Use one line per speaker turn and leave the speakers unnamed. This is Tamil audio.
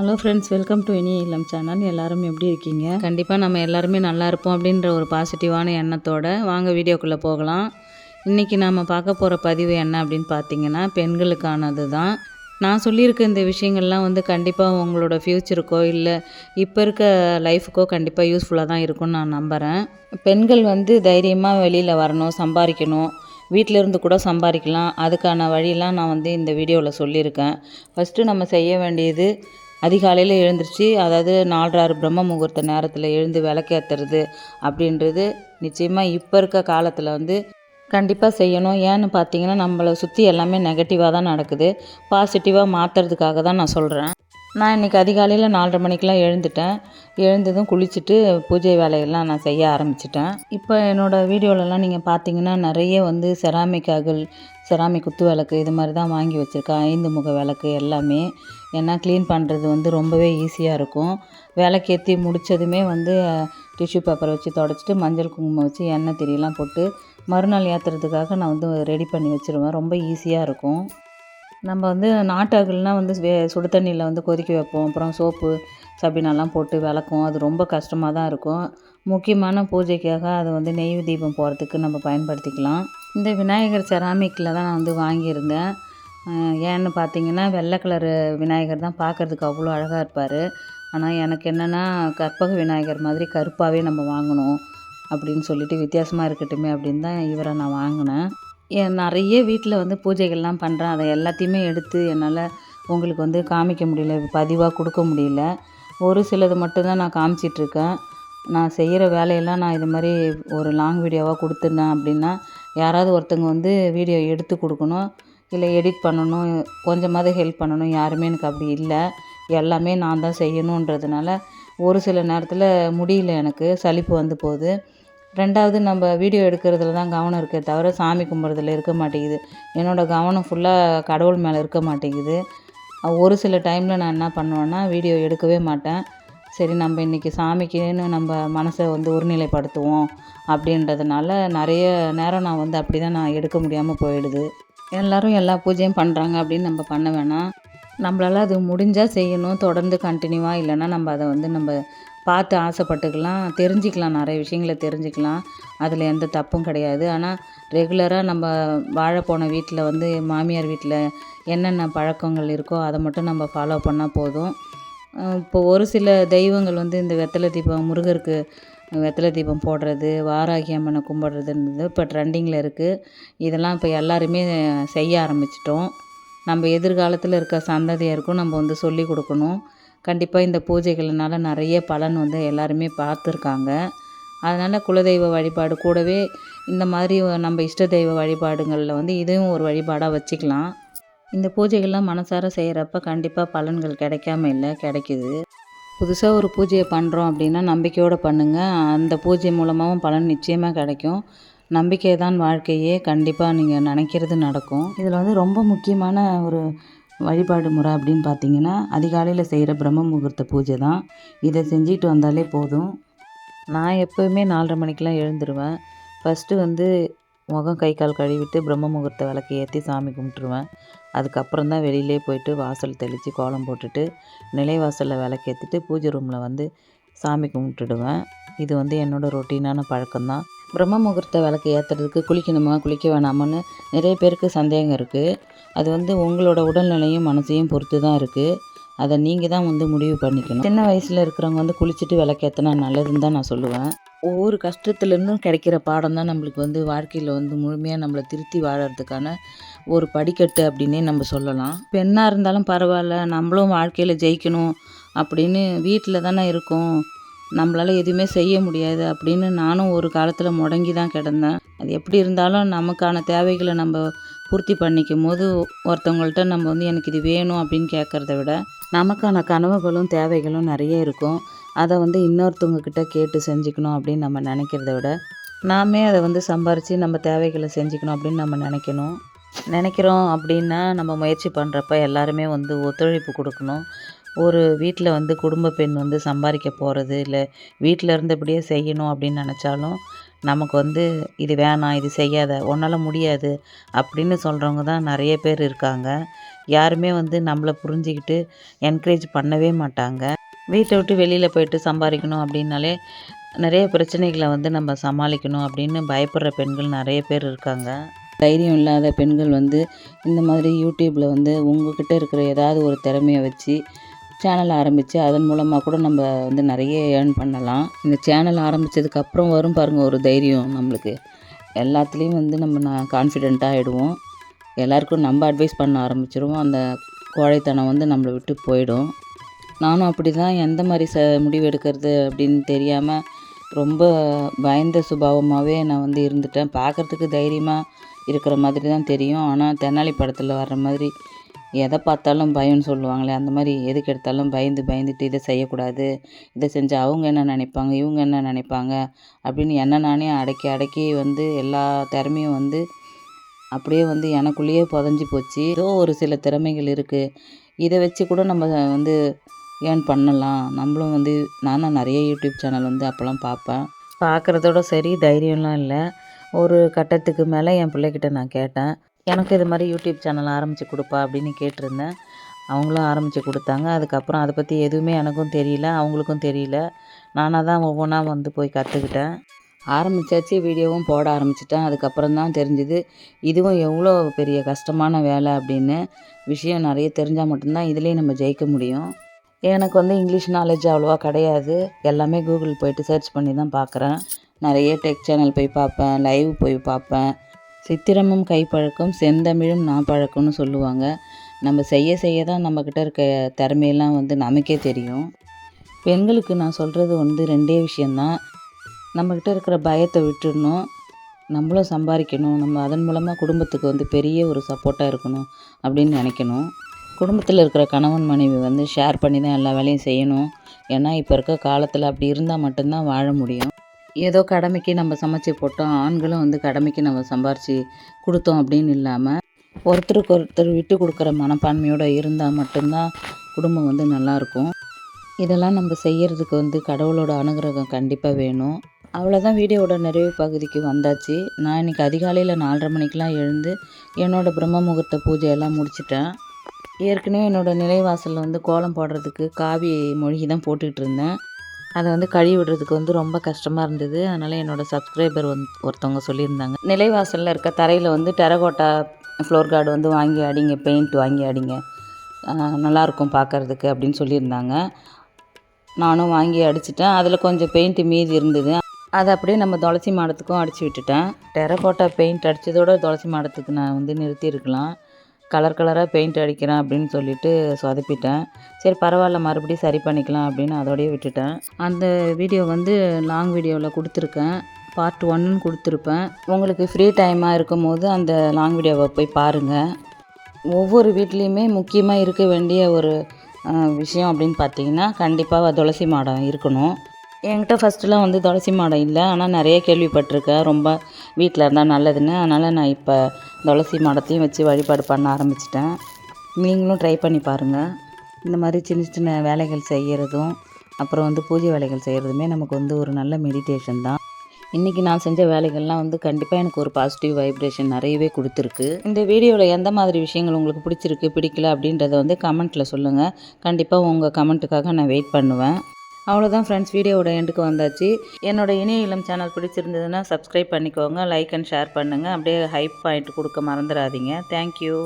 ஹலோ ஃப்ரெண்ட்ஸ் வெல்கம் டு இனி இல்லம் சேனல் எல்லாரும் எப்படி இருக்கீங்க? கண்டிப்பாக நம்ம எல்லாருமே நல்லா இருப்போம் அப்படின்ற ஒரு பாசிட்டிவான எண்ணத்தோடு வாங்க வீடியோக்குள்ளே போகலாம். இன்றைக்கி நாம் பார்க்க போகிற பதிவு என்ன அப்படின்னு பார்த்தீங்கன்னா பெண்களுக்கானது தான் நான் சொல்லியிருக்க இந்த விஷயங்கள்லாம் வந்து கண்டிப்பாக உங்களோட ஃப்யூச்சருக்கோ இல்லை இப்போ இருக்க லைஃபுக்கோ கண்டிப்பாக யூஸ்ஃபுல்லாக தான் இருக்கும்னு நான் நம்புகிறேன் பெண்கள் வந்து தைரியமாக வெளியில் வரணும் சம்பாதிக்கணும். வீட்டில் இருந்து கூட சம்பாதிக்கலாம். அதுக்கான வழியெலாம் நான் வந்து இந்த வீடியோவில் சொல்லியிருக்கேன். ஃபஸ்ட்டு நம்ம செய்ய வேண்டியது அதிகாலையில் எழுந்திரிச்சு அதாவது நாலரை பிரம்ம முகூர்த்த நேரத்தில் எழுந்து விளக்கேற்றுறது அப்படின்றது நிச்சயமாக இப்போ இருக்க காலத்தில் வந்து கண்டிப்பாக செய்யணும். ஏன்னு பார்த்தீங்கன்னா நம்மளை சுற்றி எல்லாமே நெகட்டிவாக தான் நடக்குது. பாசிட்டிவாக மாற்றுறதுக்காக தான் நான் சொல்கிறேன் நான் இன்றைக்கி அதிகாலையில் நாலரை மணிக்கெலாம் எழுந்துட்டேன். எழுந்ததும் குளிச்சுட்டு பூஜை வேலையெல்லாம் நான் செய்ய ஆரம்பிச்சிட்டேன். இப்போ என்னோடய வீடியோலலாம் நீங்கள் பார்த்தீங்கன்னா நிறைய வந்து செராமிக் அகல் செராமிக் குத்து விளக்கு இது மாதிரி தான் வாங்கி வச்சுருக்கேன். ஐந்து முக விளக்கு எல்லாமே. ஏன்னா க்ளீன் பண்ணுறது வந்து ரொம்பவே ஈஸியாக இருக்கும். விளக்கேற்றி முடித்ததுமே வந்து டிஷ்யூ பேப்பரை வச்சு தொடச்சிட்டு மஞ்சள் குங்குமம் வச்சு எண்ணெய் திரியெல்லாம் போட்டு மறுநாள் ஏற்றுறதுக்காக நான் வந்து ரெடி பண்ணி வச்சுருவேன். ரொம்ப ஈஸியாக இருக்கும். நம்ம வந்து நாட்டாக்கள்னால் வந்து வே சுடு தண்ணியில் வந்து கொதிக்க வைப்போம். அப்புறம் சோப்பு சபீனாலாம் போட்டு விளக்குவோம். அது ரொம்ப கஷ்டமாக தான் இருக்கும். முக்கியமான பூஜைக்காக அதை வந்து நெய் தீபம் போகிறதுக்கு நம்ம பயன்படுத்திக்கலாம். இந்த விநாயகர் செராமிக்கில் தான் நான் வந்து வாங்கியிருந்தேன். ஏன்னு பார்த்தீங்கன்னா வெள்ளை கலரு விநாயகர் தான் பார்க்குறதுக்கு அவ்வளோ அழகாக இருப்பார். ஆனால் எனக்கு என்னென்னா கற்பக விநாயகர் மாதிரி கருப்பாகவே நம்ம வாங்கணும். அப்படின்னு சொல்லிட்டு வித்தியாசமாக இருக்கட்டுமே அப்படின்னு தான் இவரை நான் வாங்கினேன். நிறைய வீட்டில் வந்து பூஜைகள்லாம் பண்ணுறேன். அதை எல்லாத்தையுமே எடுத்து என்னால் உங்களுக்கு வந்து காமிக்க முடியல பதிவாக கொடுக்க முடியல. ஒரு சிலது மட்டும்தான் நான் காமிச்சிட்ருக்கேன். நான் செய்கிற வேலையெல்லாம் நான் இது மாதிரி ஒரு லாங் வீடியோவாக கொடுத்துருந்தேன் அப்படின்னா யாராவது ஒருத்தங்க வந்து வீடியோ எடுத்து கொடுக்கணும் இல்லை எடிட் பண்ணணும் கொஞ்சமாவது ஹெல்ப் பண்ணணும். யாருமே எனக்கு அப்படி இல்லை. எல்லாமே நான் தான் செய்யணுன்றதுனால ஒரு சில நேரத்தில் முடியல எனக்கு சலிப்பு வந்து போகுது. ரெண்டாவது நம்ம வீடியோ எடுக்கிறதுல தான் கவனம் இருக்கே தவிர சாமி கும்பிட்றதுல இருக்க மாட்டேங்குது. என்னோடய கவனம் ஃபுல்லாக கடவுள் மேலே இருக்க மாட்டேங்குது. ஒரு சில டைமில் நான் என்ன பண்ணுவேன்னா வீடியோ எடுக்கவே மாட்டேன். சரி நம்ம இன்றைக்கி சாமிக்குன்னு நம்ம மனசை வந்து ஒருநிலைப்படுத்துவோம் அப்படின்றதுனால நிறைய நேரம் நான் வந்து அப்படி தான் நான் எடுக்க முடியாமல் போயிடுது. எல்லோரும் எல்லா பூஜையும் பண்ணுறாங்க அப்படின்னு நம்ம பண்ண வேணாம். நம்மளால் அது முடிஞ்சால் செய்யணும் தொடர்ந்து கண்டினியூவாக இல்லைன்னா நம்ம அதை வந்து நம்ம பார்த்து ஆசைப்பட்டுக்கலாம் தெரிஞ்சுக்கலாம் நிறைய விஷயங்களை தெரிஞ்சுக்கலாம். அதில் எந்த தப்பும் கிடையாது. ஆனால் ரெகுலராக நம்ம வாழ போன வீட்டில் வந்து மாமியார் வீட்டில் என்னென்ன பழக்கங்கள் இருக்கோ அதை மட்டும் நம்ம ஃபாலோ பண்ணால் போதும். இப்போ ஒரு சில தெய்வங்கள் வந்து இந்த வெத்தலை தீபம் முருகருக்கு வெத்தலை தீபம் போடுறது வாராகி அம்மனை கும்பிட்றதுன்றது இப்போ ட்ரெண்டிங்கில் இருக்குது இதெல்லாம் இப்போ எல்லாருமே செய்ய ஆரம்பிச்சிட்டோம். நம்ம எதிர்காலத்தில் இருக்க சந்ததியருக்கும் நம்ம வந்து சொல்லி கொடுக்கணும். கண்டிப்பாக இந்த பூஜைகள்னால நிறைய பலன் வந்து எல்லாருமே பார்த்துருக்காங்க. அதனால் குலதெய்வ வழிபாடு கூடவே இந்த மாதிரி நம்ம இஷ்ட தெய்வ வழிபாடுகளில் வந்து இதுவும் ஒரு வழிபாடாக வச்சுக்கலாம். இந்த பூஜைகள்லாம் மனசார செய்கிறப்ப கண்டிப்பாக பலன்கள் கிடைக்காம இல்லை கிடைக்குது. புதுசாக ஒரு பூஜையை பண்ணுறோம் அப்படின்னா நம்பிக்கையோடு பண்ணுங்கள் அந்த பூஜை மூலமாகவும் பலன் நிச்சயமாக கிடைக்கும். நம்பிக்கை தான் வாழ்க்கையே கண்டிப்பாக நீங்கள் நினைக்கிறது நடக்கும். இதில் வந்து ரொம்ப முக்கியமான ஒரு வழிபாடு முறை அப்படின்னு பார்த்தீங்கன்னா அதிகாலையில் செய்கிற பிரம்ம முகூர்த்த பூஜை தான். இதை செஞ்சுட்டு வந்தாலே போதும். நான் எப்போவுமே நாலரை மணிக்கெலாம் எழுந்துருவேன். ஃபஸ்ட்டு வந்து முகம் கை கால் கழுவிட்டு பிரம்ம முகூர்த்த விளக்கு ஏற்றி சாமி கும்பிட்டுருவேன். அதுக்கப்புறம் தான் வெளியிலே போயிட்டு வாசல் தெளித்து கோலம் போட்டுட்டு நிலைவாசலில் விளக்கேற்றிட்டு பூஜை ரூமில் வந்து சாமி கும்பிட்டுடுவேன். இது வந்து என்னோடய ரொட்டீனான பழக்கம்தான். பிரம்ம முகூர்த்த விளக்கு ஏற்றுறதுக்கு குளிக்கணுமா குளிக்க வேணாமான்னு நிறைய பேருக்கு சந்தேகம் இருக்குது அது வந்து உங்களோட உடல்நிலையும் மனசையும் பொறுத்து தான் இருக்குது அதை நீங்கள் தான் வந்து முடிவு பண்ணிக்கணும். சின்ன வயசில் இருக்கிறவங்க வந்து குளிச்சுட்டு விளக்கேற்றினா நல்லதுன்னு தான் நான் சொல்லுவேன். ஒவ்வொரு கஷ்டத்துலேருந்தும் கிடைக்கிற பாடம் தான் நம்மளுக்கு வந்து வாழ்க்கையில் வந்து முழுமையாக நம்மளை திருத்தி வாழறதுக்கான ஒரு படிக்கட்டு அப்படின்னே நம்ம சொல்லலாம். பெண்ணாக இருந்தாலும் பரவாயில்ல நம்மளும் வாழ்க்கையில் ஜெயிக்கணும் அப்படின்னு வீட்டில் தானே இருக்கோம். நம்மளால் எதுவுமே செய்ய முடியாது அப்படின்னு நானும் ஒரு காலத்தில் முடங்கி தான் கிடந்தேன். அது எப்படி இருந்தாலும் நமக்கான தேவைகளை நம்ம பூர்த்தி பண்ணிக்கும் போது ஒருத்தவங்கள்ட்ட நம்ம வந்து எனக்கு இது வேணும் அப்படின்னு கேட்குறத விட நமக்கான கனவுகளும் தேவைகளும் நிறைய இருக்கும். அதை வந்து இன்னொருத்தவங்கக்கிட்ட கேட்டு செஞ்சுக்கணும் அப்படின்னு நம்ம நினைக்கிறத விட நாமே அதை வந்து சம்பாரித்து நம்ம தேவைகளை செஞ்சுக்கணும் அப்படின்னு நம்ம நினைக்கணும். நினைக்கிறோம் அப்படின்னா நம்ம முயற்சி பண்ணுறப்ப எல்லாருமே வந்து ஒத்துழைப்பு கொடுக்கணும். ஒரு வீட்டில் வந்து குடும்ப பெண் வந்து சம்பாதிக்க போகிறது இல்லை வீட்டில் இருந்தபடியே செய்யணும் அப்படின்னு நினச்சாலும் நமக்கு வந்து இது வேணாம் இது செய்யாத உன்னால் முடியாது அப்படின்னு சொல்கிறவங்க தான் நிறைய பேர் இருக்காங்க. யாருமே வந்து நம்மளை புரிஞ்சுக்கிட்டு என்கரேஜ் பண்ணவே மாட்டாங்க. வீட்டை விட்டு வெளியில் போயிட்டு சம்பாதிக்கணும் அப்படின்னாலே நிறைய பிரச்சனைகளை வந்து நம்ம சமாளிக்கணும் அப்படின்னு பயப்படுற பெண்கள் நிறைய பேர் இருக்காங்க. தைரியம் இல்லாத பெண்கள் வந்து இந்த மாதிரி யூடியூப்பில் வந்து உங்ககிட்ட இருக்கிற ஏதாவது ஒரு திறமையை வச்சு சேனல் ஆரம்பித்து அதன் மூலமாக கூட நம்ம வந்து நிறைய ஏர்ன் பண்ணலாம். இந்த சேனல் ஆரம்பித்ததுக்கப்புறம் வரும் பாருங்கள் ஒரு தைரியம் நம்மளுக்கு. எல்லாத்துலேயும் வந்து நம்ம நான் கான்ஃபிடெண்ட்டாக ஆகிடுவோம் எல்லாருக்கும் நம்ம அட்வைஸ் பண்ண ஆரம்பிச்சிருவோம். அந்த கோழைத்தனம் வந்து நம்மளை விட்டு போயிடும். நானும் அப்படி தான் எந்த மாதிரி ச முடிவு எடுக்கிறது அப்படின்னு தெரியாமல் ரொம்ப பயந்த சுபாவமாகவே நான் வந்து இருந்துட்டேன். பார்க்குறதுக்கு தைரியமாக இருக்கிற மாதிரி தான் தெரியும். ஆனால் தென்னாலி படத்தில் வர்ற மாதிரி எதை பார்த்தாலும் பயம்னு சொல்லுவாங்களே அந்த மாதிரி எதுக்கு எடுத்தாலும் பயந்து பயந்துட்டு இதை செய்யக்கூடாது. இதை செஞ்சால் அவங்க என்ன நினைப்பாங்க இவங்க என்ன நினைப்பாங்க அப்படின்னு என்ன நானே அடக்கி அடக்கி வந்து எல்லா திறமையும் வந்து அப்படியே வந்து எனக்குள்ளேயே புதஞ்சி போச்சு. ஏதோ ஒரு சில திறமைகள் இருக்குது இதை வச்சு கூட நம்ம வந்து ஏர்ன் பண்ணலாம். நம்மளும் வந்து நானும் நிறைய யூடியூப் சேனல் வந்து அப்போல்லாம் பார்ப்பேன். பார்க்குறதோட சரி தைரியம்லாம் இல்லை. ஒரு கட்டத்துக்கு மேலே என் பிள்ளைக்கிட்ட நான் கேட்டேன். எனக்கு இது மாதிரி யூடியூப் சேனல் ஆரம்பித்து கொடுப்பா அப்படின்னு கேட்டிருந்தேன். அவங்களும் ஆரம்பித்து கொடுத்தாங்க. அதுக்கப்புறம் அதை பற்றி எதுவுமே எனக்கும் தெரியல அவங்களுக்கும் தெரியல. நானாக தான் ஒவ்வொன்றா வந்து போய் கற்றுக்கிட்டேன் ஆரம்பித்தாச்சு வீடியோவும் போட ஆரம்பிச்சிட்டேன். அதுக்கப்புறம் தான் தெரிஞ்சுது இதுவும் எவ்வளோ பெரிய கஷ்டமான வேலை அப்படின்னு. விஷயம் நிறைய தெரிஞ்சால் மட்டும்தான் இதுலேயும் நம்ம ஜெயிக்க முடியும். எனக்கு வந்து இங்கிலீஷ் நாலேஜ் அவ்வளோவா கிடையாது. எல்லாமே கூகுள் போயிட்டு சர்ச் பண்ணி தான் பார்க்குறேன். நிறைய டெக் சேனல் போய் பார்ப்பேன் லைவ் போய் பார்ப்பேன். சித்திரமும் கைப்பழக்கம் செந்தமிழும் நாப்பழக்கம்னு சொல்லுவாங்க. நம்ம செய்ய செய்ய தான் நம்மக்கிட்ட இருக்க திறமையெல்லாம் வந்து நமக்கே தெரியும். பெண்களுக்கு நான் சொல்கிறது வந்து ரெண்டே விஷயந்தான் நம்மக்கிட்ட இருக்கிற பயத்தை விட்டுடணும். நம்மளும் சம்பாதிக்கணும். நம்ம அதன் மூலமாக குடும்பத்துக்கு வந்து பெரிய ஒரு சப்போர்ட்டாக இருக்கணும் அப்படின்னு நினைக்கணும். குடும்பத்தில் இருக்கிற கணவன் மனைவி வந்து ஷேர் பண்ணி தான் எல்லா வேலையும் செய்யணும். ஏன்னா இப்போ இருக்க காலத்தில் அப்படி இருந்தால் மட்டும்தான் வாழ முடியும். ஏதோ கடமைக்கு நம்ம சமைச்சு போட்டோம் ஆண்களும் வந்து கடமைக்கு நம்ம சம்பாரித்து கொடுத்தோம் அப்படின்னு இல்லாமல் ஒருத்தருக்கு ஒருத்தர் விட்டு கொடுக்குற மனப்பான்மையோடு இருந்தால் மட்டும்தான் குடும்பம் வந்து நல்லாயிருக்கும் இதெல்லாம் நம்ம செய்கிறதுக்கு வந்து கடவுளோட அனுகிரகம் கண்டிப்பாக வேணும். அவ்வளோதான் வீடியோவோட நிறைவு பகுதிக்கு வந்தாச்சு. நான் இன்றைக்கி அதிகாலையில் நாலரை மணிக்கெலாம் எழுந்து என்னோடய பிரம்ம முகூர்த்த பூஜையெல்லாம் முடிச்சிட்டேன். ஏற்கனவே என்னோடய நிலைவாசலில் வந்து கோலம் போடுறதுக்கு காவி மொழிகி தான் போட்டுக்கிட்டு இருந்தேன். அதை வந்து கழுவி விடுறதுக்கு வந்து ரொம்ப கஷ்டமாக இருந்தது. அதனால் என்னோடய சப்ஸ்கிரைபர் வந்து ஒருத்தவங்க சொல்லியிருந்தாங்க. நிலைவாசலில் இருக்க தரையில் வந்து டெரகோட்டா ஃப்ளோர் கார்டு வந்து வாங்கி அடிங்க பெயிண்ட் வாங்கி அடிங்க. நல்லாயிருக்கும் பார்க்குறதுக்கு அப்படின்னு சொல்லியிருந்தாங்க. நானும் வாங்கி அடிச்சிட்டேன். அதில் கொஞ்சம் பெயிண்ட்டு மீதி இருந்தது. அதை அப்படியே நம்ம துளசி மாடத்துக்கும் அடித்து விட்டுட்டேன். டெரகோட்டா பெயிண்ட் அடித்ததோட துளசி மாடத்துக்கு நான் வந்து நிறுத்தியிருக்கலாம். கலர் கலராக பெயிண்ட் அடிக்கிறேன் அப்படின்னு சொல்லிட்டு சொதப்பிட்டேன். சரி பரவாயில்ல மறுபடியும் சரி பண்ணிக்கலாம் அப்படின்னு அதோடய விட்டுட்டேன். அந்த வீடியோ வந்து லாங் வீடியோவில் கொடுத்துருக்கேன். பார்ட் ஒன்னு கொடுத்துருப்பேன். உங்களுக்கு ஃப்ரீ டைமாக இருக்கும் போது அந்த லாங் வீடியோவை போய் பாருங்கள் ஒவ்வொரு வீட்லேயுமே முக்கியமாக இருக்க வேண்டிய ஒரு விஷயம் அப்படின்னு பார்த்தீங்கன்னா கண்டிப்பாக துளசி மாடம் இருக்கணும். என்கிட்ட ஃபஸ்ட்டுலாம் வந்து துளசி மாடம் இல்லை. ஆனால் நிறைய கேள்விப்பட்டிருக்கேன். ரொம்ப வீட்டில் இருந்தால் நல்லதுன்னு. அதனால் நான் இப்போ துளசி மாடத்தையும் வச்சு வழிபாடு பண்ண ஆரம்பிச்சிட்டேன். நீங்களும் ட்ரை பண்ணி பாருங்கள் இந்த மாதிரி சின்ன சின்ன வேலைகள் செய்கிறதும் அப்புறம் வந்து பூஜை வேலைகள் செய்கிறதுமே நமக்கு வந்து ஒரு நல்ல மெடிடேஷன் தான். இன்றைக்கி நான் செஞ்ச வேலைகள்லாம் வந்து கண்டிப்பாக எனக்கு ஒரு பாசிட்டிவ் வைப்ரேஷன் நிறையவே கொடுத்துருக்கு. இந்த வீடியோவில் எந்த மாதிரி விஷயங்கள் உங்களுக்கு பிடிச்சிருக்கு பிடிக்கல அப்படின்றத வந்து கமெண்ட்டில் சொல்லுங்கள் கண்டிப்பாக உங்கள் கமெண்ட்டுக்காக நான் வெயிட் பண்ணுவேன். அவ்வளோதான் ஃப்ரெண்ட்ஸ் வீடியோவோட எண்டுக்கு வந்தாச்சு. என்னோட இணைய இளம் சேனல் பிடிச்சிருந்ததுன்னா சப்ஸ்கிரைப் பண்ணிக்கோங்க லைக் அண்ட் ஷேர் பண்ணுங்கள் அப்படியே ஹைப் பாயிண்ட் கொடுக்க மறந்துடாதீங்க. தேங்க்யூ